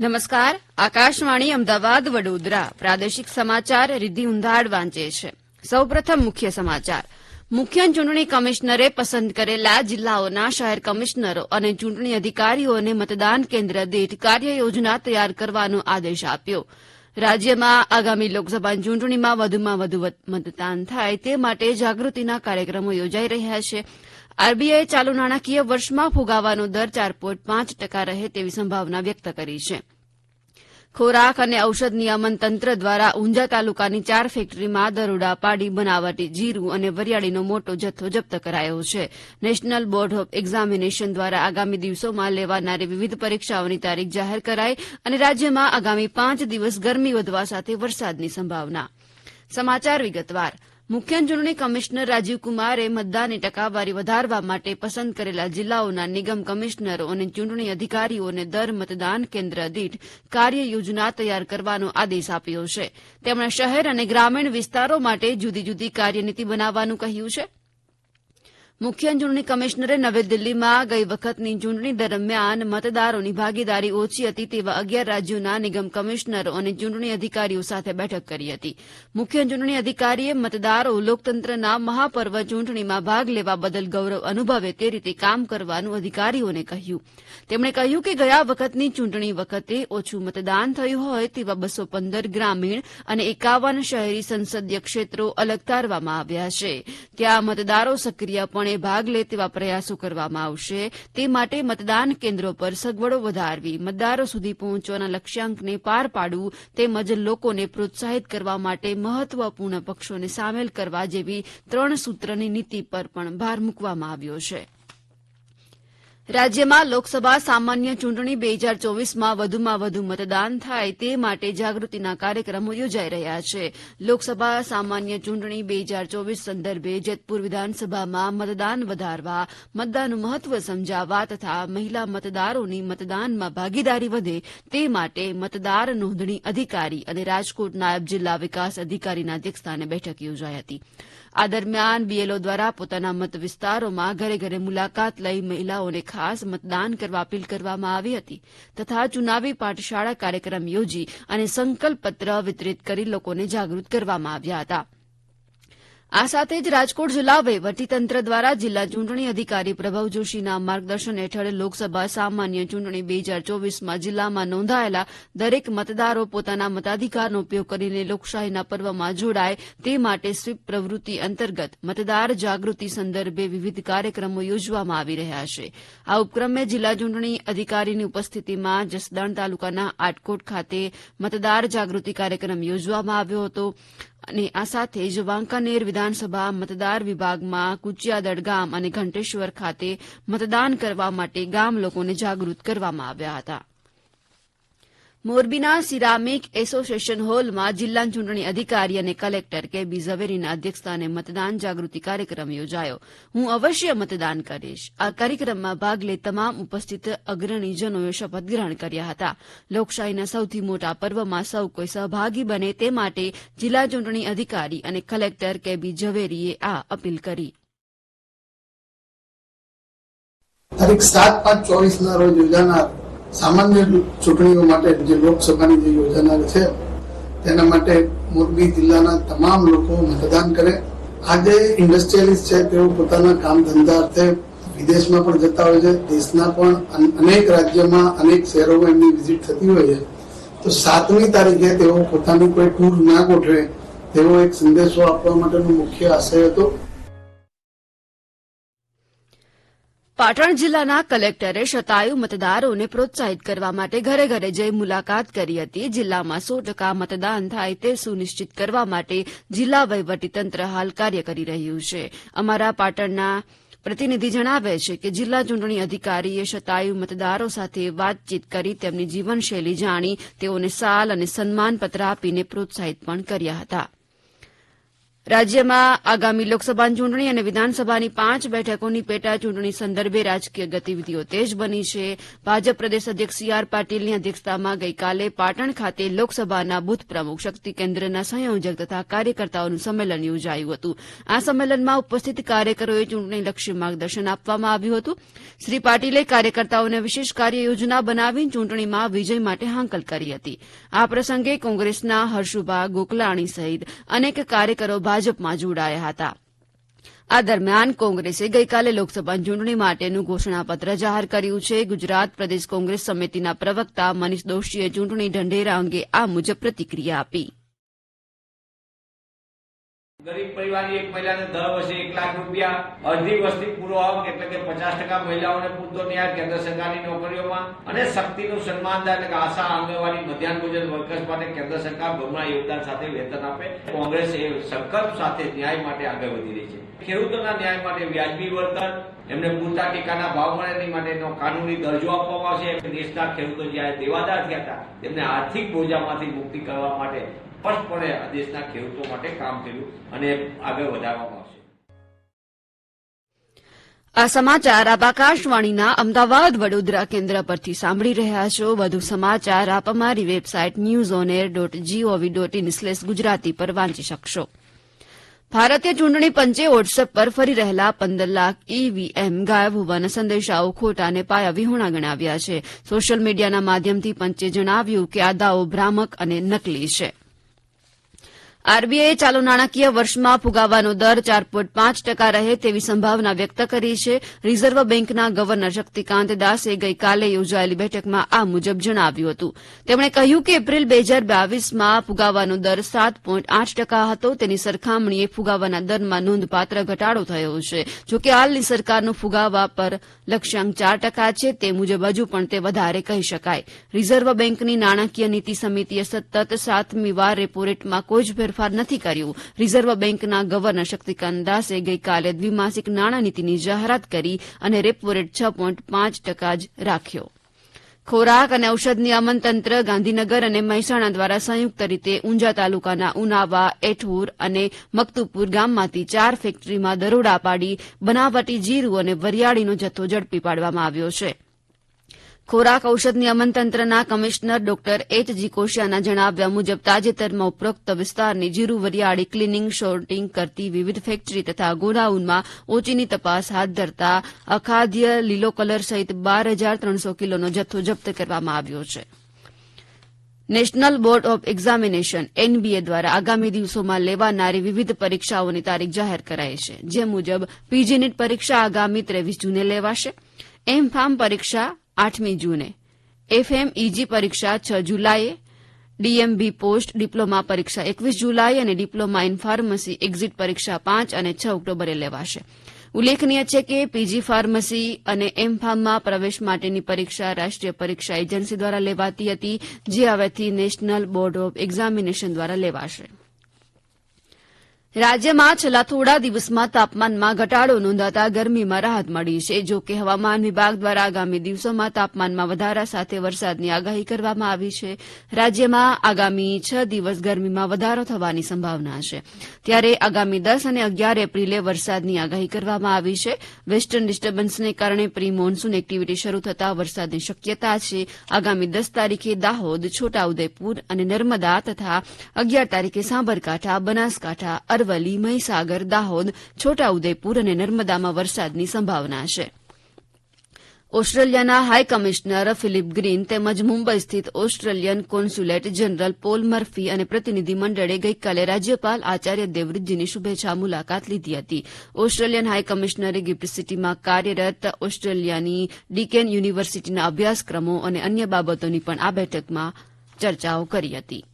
નમસ્કાર. આકાશવાણી અમદાવાદ વડોદરા. પ્રાદેશિક સમાચાર રિદ્ધિ ઉંધાડ વાંચે છે. સૌપ્રથમ મુખ્ય સમાચાર. મુખ્ય ચૂંટણી કમિશનરે પસંદ કરેલા જિલ્લાઓના શહેર કમિશનરો અને ચૂંટણી અધિકારીઓને મતદાન કેન્દ્ર દીઠ કાર્ય યોજના તૈયાર કરવાનો આદેશ આપ્યો. રાજ્યમાં આગામી લોકસભા ચૂંટણીમાં વધુમાં વધુ મતદાન થાય તે માટે જાગૃતિના કાર્યક્રમો યોજાઈ રહ્યા છે. આરબીઆઈ ચાલુ નાણાકીય વર્ષમાં ફુગાવાનો દર ચાર પોઈન્ટ પાંચ ટકા રહે તેવી સંભાવના વ્યક્ત કરી છે. ખોરાક અને ઔષધ નિયમન તંત્ર દ્વારા ઊંઝા તાલુકાની ચાર ફેક્ટરીમાં દરોડા પાડી બનાવટી જીરું અને વરિયાળીનો મોટો જથ્થો જપ્ત કરાયો છે. નેશનલ બોર્ડ ઓફ એક્ઝામિનેશન દ્વારા આગામી દિવસોમાં લેવાનારી વિવિધ પરીક્ષાઓની તારીખ જાહેર કરાઈ અને રાજ્યમાં આગામી પાંચ દિવસ ગરમી વધવા સાથે વરસાદની સંભાવના. સમાચાર વિગતવાર. મુખ્ય ચૂંટણી કમિશનર રાજીવકુમારે મતદાનની ટકાવારી વધારવા માટે પસંદ કરેલા જિલ્લાઓના નિગમ કમિશનરો અને ચૂંટણી અધિકારીઓને દર મતદાન કેન્દ્ર દીઠ કાર્ય યોજના તૈયાર કરવાનો આદેશ આપ્યો છે. તેમણે શહેર અને ગ્રામીણ વિસ્તારો માટે જુદી જુદી કાર્યનીતિ બનાવવાનું કહ્યું છે. મુખ્ય ચૂંટણી કમિશનરે નવી દિલ્હીમાં ગઈ વખતની ચૂંટણી દરમિયાન મતદારોની ભાગીદારી ઓછી હતી તેવા અગિયાર રાજ્યોના નિગમ કમિશનરો અને ચૂંટણી અધિકારીઓ સાથે બેઠક કરી હતી. મુખ્ય ચૂંટણી અધિકારીએ મતદારો લોકતંત્રના મહાપર્વ ચૂંટણીમાં ભાગ લેવા બદલ ગૌરવ અનુભવે તે રીતે કામ કરવાનું અધિકારીઓને કહ્યું. તેમણે કહ્યું કે ગયા વખતની ચૂંટણી વખતે ઓછું મતદાન થયું હોય તેવા બસો પંદર ગ્રામીણ અને એકાવન શહેરી સંસદીય ક્ષેત્રો અલગ તારવામાં આવ્યા છે. ત્યાં મતદારો સક્રિયપણે ભાગ લે તેવા પ્રયાસો કરવામાં આવશે. તે માટે મતદાન કેન્દ્રો પર સગવડો વધારવી, મતદારો સુધી પહોંચવાના લક્ષ્યાંકને પાર પાડવું તેમજ લોકોને પ્રોત્સાહિત કરવા માટે મહત્વપૂર્ણ પક્ષોને સામેલ કરવા જેવી ત્રણ સૂત્રની નીતિ પર પણ ભાર મૂકવામાં આવ્યો છે. રાજ્યમાં લોકસભા સામાન્ય ચૂંટણી બે હજાર ચોવીસમાં વધુમાં વધુ મતદાન થાય તે માટે જાગૃતિના કાર્યક્રમો યોજાઈ રહ્યા છે. લોકસભા સામાન્ય ચૂંટણી બે હજાર ચોવીસ સંદર્ભે જેતપુર વિધાનસભામાં મતદાન વધારવા, મતદાનનું મહત્વ સમજાવવા તથા મહિલા મતદારોની મતદાનમાં ભાગીદારી વધે તે માટે મતદાર નોંધણી અધિકારી અને રાજકોટ નાયબ જિલ્લા વિકાસ અધિકારીના અધ્યક્ષસ્થાને બેઠક યોજાઈ હતી. આ દરમિયાન બીએલઓ દ્વારા પોતાના મત વિસ્તારોમાં ઘરે ઘરે મુલાકાત લઈ મહિલાઓને ખાસ મતદાન કરવા અપીલ કરવામાં આવી હતી તથા ચુનાવી પાઠશાળા કાર્યક્રમ યોજી અને સંકલ્પપત્ર વિતરિત કરી લોકોને જાગૃત કરવામાં આવ્યા હતા. આ સાથે જ રાજકોટ જિલ્લા વહીવટીતંત્ર દ્વારા જિલ્લા ચૂંટણી અધિકારી પ્રભવ જોશીના માર્ગદર્શન હેઠળ લોકસભા સામાન્ય ચૂંટણી બે હજાર ચોવીસમાં જિલ્લામાં નોંધાયેલા દરેક મતદારો પોતાના મતાધિકારનો ઉપયોગ કરીને લોકશાહીના પર્વમાં જોડાય તે માટે સ્વીપ પ્રવૃત્તિ અંતર્ગત મતદાર જાગૃતિ સંદર્ભે વિવિધ કાર્યક્રમો યોજવામાં આવી રહ્યા છે. આ ઉપક્રમે જિલ્લા ચૂંટણી અધિકારીની ઉપસ્થિતિમાં જસદણ તાલુકાના આટકોટ ખાતે મતદાર જાગૃતિ કાર્યક્રમ યોજવામાં આવ્યો હતો. અને આ સાથે જ વાંકાનેર વિધાનસભા મતદાર વિભાગમાં કુચિયાદડ ગામ અને ઘંટેશ્વર ખાતે મતદાન કરવા માટે ગામ લોકોને જાગૃત કરવામાં આવ્યા હતા. મોરબીના સિરામિક એસોસિએશન હોલમાં જિલ્લા ચૂંટણી અધિકારી અને કલેક્ટર કે બી ઝવેરીના અધ્યક્ષસ્થાને મતદાન જાગૃતિ કાર્યક્રમ યોજાયો. હું અવશ્ય મતદાન કરીશ. આ કાર્યક્રમમાં ભાગ લઈ તમામ ઉપસ્થિત અગ્રણીજનોએ શપથ ગ્રહણ કર્યા હતા. લોકશાહીના સૌથી મોટા પર્વમાં સૌ કોઈ સહભાગી બને તે માટે જિલ્લા ચૂંટણી અધિકારી અને કલેક્ટર કે બી ઝવેરીએ આ અપીલ કરી. તારીખ સાત પાંચ ચોવીસ ના રોજ યોજાનાર સામાન્ય ચૂંટણીઓ માટે જે લોકસભાની જે યોજાનાર છે, તેના માટે મોરબી જિલ્લાના તમામ લોકો મતદાન કરે. આજે ઇન્ડસ્ટ્રીયલિસ્ટ છે, તેઓ પોતાના કામ ધંધા અર્થે વિદેશમાં પણ જતા હોય છે. દેશના પણ અનેક રાજ્યોમાં અનેક શહેરોમાં એમની વિઝિટ થતી હોય છે. તો સાતમી તારીખે તેઓ પોતાની કોઈ ટૂર ના ગોઠવે, તેવો એક સંદેશો આપવા માટેનો મુખ્ય આશય હતો. પાટણ જિલ્લાના કલેક્ટરે શતાયુ મતદારોને પ્રોત્સાહિત કરવા માટે ઘરે ઘરે જઈ મુલાકાત કરી હતી. જિલ્લામાં સો ટકા મતદાન થાય તે સુનિશ્ચિત કરવા માટે જિલ્લા વહીવટીતંત્ર હાલ કાર્ય કરી રહ્યું છે. અમારા પાટણના પ્રતિનિધિ જણાવે છે કે જિલ્લા ચૂંટણી અધિકારીએ શતાયુ મતદારો સાથે વાતચીત કરી તેમની જીવનશૈલી જાણી, તેઓને સાલ અને સન્માનપત્ર આપીને પ્રોત્સાહિત પણ કર્યા હતા. રાજ્યમાં આગામી લોકસભાની ચૂંટણી અને વિધાનસભાની પાંચ બેઠકોની પેટા ચૂંટણી સંદર્ભે રાજકીય ગતિવિધિઓ તેજ બની છે. ભાજપ પ્રદેશ અધ્યક્ષ સી આર પાટીલની અધ્યક્ષતામાં ગઈકાલે પાટણ ખાતે લોકસભાના બુથ પ્રમુખ શક્તિ કેન્દ્રના સંયોજક તથા કાર્યકર્તાઓનું સંમેલન યોજાયું હતું. આ સંમેલનમાં ઉપસ્થિત કાર્યકરોએ ચૂંટણીલક્ષી માર્ગદર્શન આપવામાં આવ્યું હતું. શ્રી પાટીલે કાર્યકર્તાઓને વિશેષ કાર્ય યોજના બનાવી ચૂંટણીમાં વિજય માટે હાંકલ કરી હતી. આ પ્રસંગે કોંગ્રેસના હર્ષુભા ગોકલાણી સહિત અનેક કાર્યકરો ભાજપમાં જોડાયા હતા. આ દરમિયાન કોંગ્રેસે ગઈકાલે લોકસભા ચૂંટણી માટેનું ઘોષણાપત્ર જાહેર કર્યું છે. ગુજરાત પ્રદેશ કોંગ્રેસ સમિતિના પ્રવક્તા મનીષ દોશીએ ચૂંટણી ઢંઢેરા અંગે આ મુજબ પ્રતિક્રિયા આપી. ગરીબ પરિવારની એક મહિલાને દર વર્ષે એક લાખ રૂપિયા અડધી વસ્તી પૂરો આવક એટલે કે પચાસ ટકા મહિલાઓને પૂરતો ન્યાય કેન્દ્ર સરકારની નોકરીઓમાં અને શક્તિનું સન્માનદાર એટલે કે આશા, આંગણવાડી, મધ્યાહન ભોજન, વર્કર્સ માટે કેન્દ્ર સરકાર બમણા યોગદાન સાથે વેતન આપે. કોંગ્રેસ એ સંકલ્પ સાથે ન્યાય માટે આગળ વધી રહી છે. ખેડૂતોના ન્યાય માટે વ્યાજબી વર્તન, એમને પૂરતા ટેકાના ભાવ મળે એની માટેનો કાનૂની દરજ્જો આપવામાં આવશે. દેશના ખેડૂતો જયારે દેવાદાર થયા હતા, તેમને આર્થિક બોજામાંથી મુક્તિ કરવા માટે સ્પષ્ટપણે આ દેશના ખેડૂતો માટે કામ કર્યું અને આગળ વધારવામાં આવશે. આ સમાચાર આપ આકાશવાણીના અમદાવાદ વડોદરા કેન્દ્ર પરથી સાંભળી રહ્યા છો. વધુ સમાચાર આપ અમારી website news on air dot GOV dot in slash Gujarati પર વાંચી શકશો. ભારતીય ચૂંટણી પંચે વોટ્સએપ પર ફરી રહેલા પંદર લાખ ઈવીએમ ગાયબ હોવાના સંદેશાઓ ખોટા અને પાયા વિહોણા ગણાવ્યા છે. સોશિયલ મીડિયાના માધ્યમથી પંચે જણાવ્યું કે આ દાવો ભ્રામક અને નકલી છે. આરબીઆઈએ ચાલુ નાણાકીય વર્ષમાં ફુગાવાનો દર ચાર પોઈન્ટ પાંચ ટકા રહે તેવી સંભાવના વ્યક્ત કરી છે. રિઝર્વ બેન્કના ગવર્નર શક્તિકાંત દાસે ગઈકાલે યોજાયેલી બેઠકમાં આ મુજબ જણાવ્યું હતું. તેમણે કહ્યું કે એપ્રિલ બે હજાર બાવીસમાં ફુગાવાનો દર સાત પોઈન્ટ આઠ ટકા હતો. તેની સરખામણીએ ફુગાવાના દરમાં નોંધપાત્ર ઘટાડો થયો છે. જોકે હાલની સરકારનો ફુગાવા પર લક્ષ્યાંક ચાર ટકા છે, તે મુજબ હજુ પણ તે વધારે કહી શકાય. રિઝર્વ બેંકની નાણાકીય નીતિ સમિતિએ સતત સાતમી વાર રેપો રેટમાં કોઈ જ ફેરફાર નથી કર્યું. રિઝર્વ બેંકના ગવર્નર શક્તિકાંત દાસે ગઈકાલે દ્વિમાસિક નાણાનીતિની જાહેરાત કરી અને રેપો રેટ છ પોઈન્ટ પાંચ ટકા જ રાખ્યો. ખોરાક અને ઔષધ નિયમન તંત્ર ગાંધીનગર અને મહેસાણા દ્વારા સંયુક્ત રીતે ઊંઝા તાલુકાના ઉનાવા એઠવુર અને મકતુપુર ગામમાંથી ચાર ફેક્ટરીમાં દરોડા પાડી બનાવટી જીરું અને વરિયાળીનો જથ્થો ઝડપી પાડવામાં આવ્યો છે. ખોરાક ઔષધ નિયમનતંત્રના કમિશનર ડોક્ટર એચજી કોશિયાના જણાવ્યા મુજબ તાજેતરમાં ઉપરોક્ત વિસ્તારની જીરું વરિયાળી ક્લિનિંગ કરતી વિવિધ ફેક્ટરી તથા ગોડાઉનમાં ઓચીની તપાસ હાથ ધરતા અખાદ્ય લીલો કલર સહિત બાર હજાર ત્રણસો કિલોનો જથ્થો જપ્ત કરવામાં આવ્યો છે. National board of examination, NBA દ્વારા આગામી દિવસોમાં લેવાનારી વિવિધ પરીક્ષાઓની તારીખ જાહેર કરાઈ છે. જે મુજબ પીજી નીટ પરીક્ષા આગામી ત્રેવીસ જૂને લેવાશે. એમ ફાર્મ પરીક્ષા આઠમી જૂને. એફએમઈજી પરીક્ષા છ જુલાઈએ. ડીએમબી પોસ્ટ ડિપ્લોમા પરીક્ષા એકવીસ જુલાઈ અને ડિપ્લોમા ઇન ફાર્મસી એક્ઝિટ પરીક્ષા પાંચ અને છ ઓક્ટોબરે લેવાશે. ઉલ્લેખનીય છે કે પીજી ફાર્મસી અને એમ ફાર્મમાં પ્રવેશ માટેની પરીક્ષા રાષ્ટ્રીય પરીક્ષા એજન્સી દ્વારા લેવાતી હતી, જે હવેથી નેશનલ બોર્ડ ઓફ એક્ઝામિનેશન દ્વારા લેવાશે. રાજ્યમાં છેલ્લા થોડા દિવસમાં તાપમાનમાં ઘટાડો નોંધાતા ગરમીમાં રાહત મળી છે. જો હવામાન વિભાગ દ્વારા આગામી દિવસોમાં તાપમાનમાં વધારા સાથે વરસાદની આગાહી કરવામાં આવી છે. રાજ્યમાં આગામી છ દિવસ ગરમીમાં વધારો થવાની સંભાવના છે. ત્યારે આગામી દસ અને અગિયાર એપ્રિલે વરસાદની આગાહી કરવામાં આવી છે. વેસ્ટર્ન ડિસ્ટર્બન્સને કારણે પ્રી મોન્સૂન એક્ટિવિટી શરૂ થતાં વરસાદની શક્યતા છે. આગામી દસ તારીખે દાહોદ, છોટાઉદેપુર અને નર્મદા તથા અગિયાર તારીખે સાબરકાંઠા, બનાસકાંઠા અરવલ્લી, મહીસાગર, દાહોદ, છોટાઉદેપુર અને નર્મદામાં વરસાદની સંભાવના છે. ઓસ્ટ્રેલિયાના હાઈ કમિશનર ફિલિપ ગ્રીન તેમજ મુંબઈ સ્થિત Australian consulate general Paul Murphy અને પ્રતિનિધિમંડળે ગઈકાલે રાજ્યપાલ આચાર્ય દેવવ્રતજીની શુભેચ્છા મુલાકાત લીધી હતી. ઓસ્ટ્રેલિયન હાઈ કમિશનરે ગિફ્ટ સિટીમાં કાર્યરત ઓસ્ટ્રેલિયાની ડીકેન યુનિવર્સિટીના અભ્યાસક્રમો અને અન્ય બાબતોની પણ આ બેઠકમાં ચર્ચાઓ કરી હતી.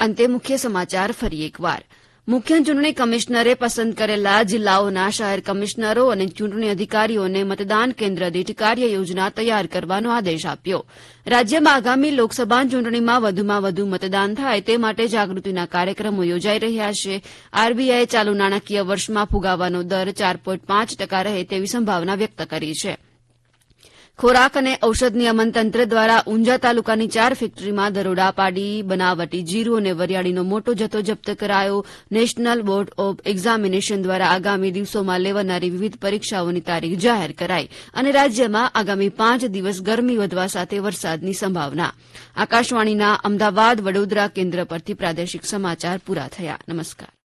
અંતે મુખ્ય સમાચાર ફરી એકવાર. મુખ્ય ચૂંટણી કમિશનરે પસંદ કરેલા જિલ્લાઓના શહેર કમિશનરો અને ચૂંટણી અધિકારીઓને મતદાન કેન્દ્ર દીઠ કાર્ય યોજના તૈયાર કરવાનો આદેશ આપ્યો. રાજ્યમાં આગામી લોકસભા ચૂંટણીમાં વધુમાં વધુ મતદાન થાય તે માટે જાગૃતિના કાર્યક્રમો યોજાઈ રહ્યા છે. આરબીઆઈએ ચાલુ નાણાકીય વર્ષમાં ફુગાવાનો દર ચાર પાંચ ટકા રહે તેવી સંભાવના વ્યક્ત કરી છે. ખોરાક અને ઔષધ નિયમન તંત્ર દ્વારા ઊંઝા તાલુકાની ચાર ફેક્ટરીમાં દરોડા પાડી, બનાવટી, જીરું અને વરિયાળીનો મોટો જથ્થો જપ્ત કરાયો. નેશનલ બોર્ડ ઓફ એક્ઝામિનેશન દ્વારા આગામી દિવસોમાં લેવાનારી વિવિધ પરીક્ષાઓની તારીખ જાહેર કરાઈ અને રાજ્યમાં આગામી પાંચ દિવસ ગરમી વધવા સાથે વરસાદની સંભાવના. આકાશવાણીના અમદાવાદ વડોદરા કેન્દ્ર પરથી પ્રાદેશિક સમાચાર પૂરા થયા. નમસ્કાર.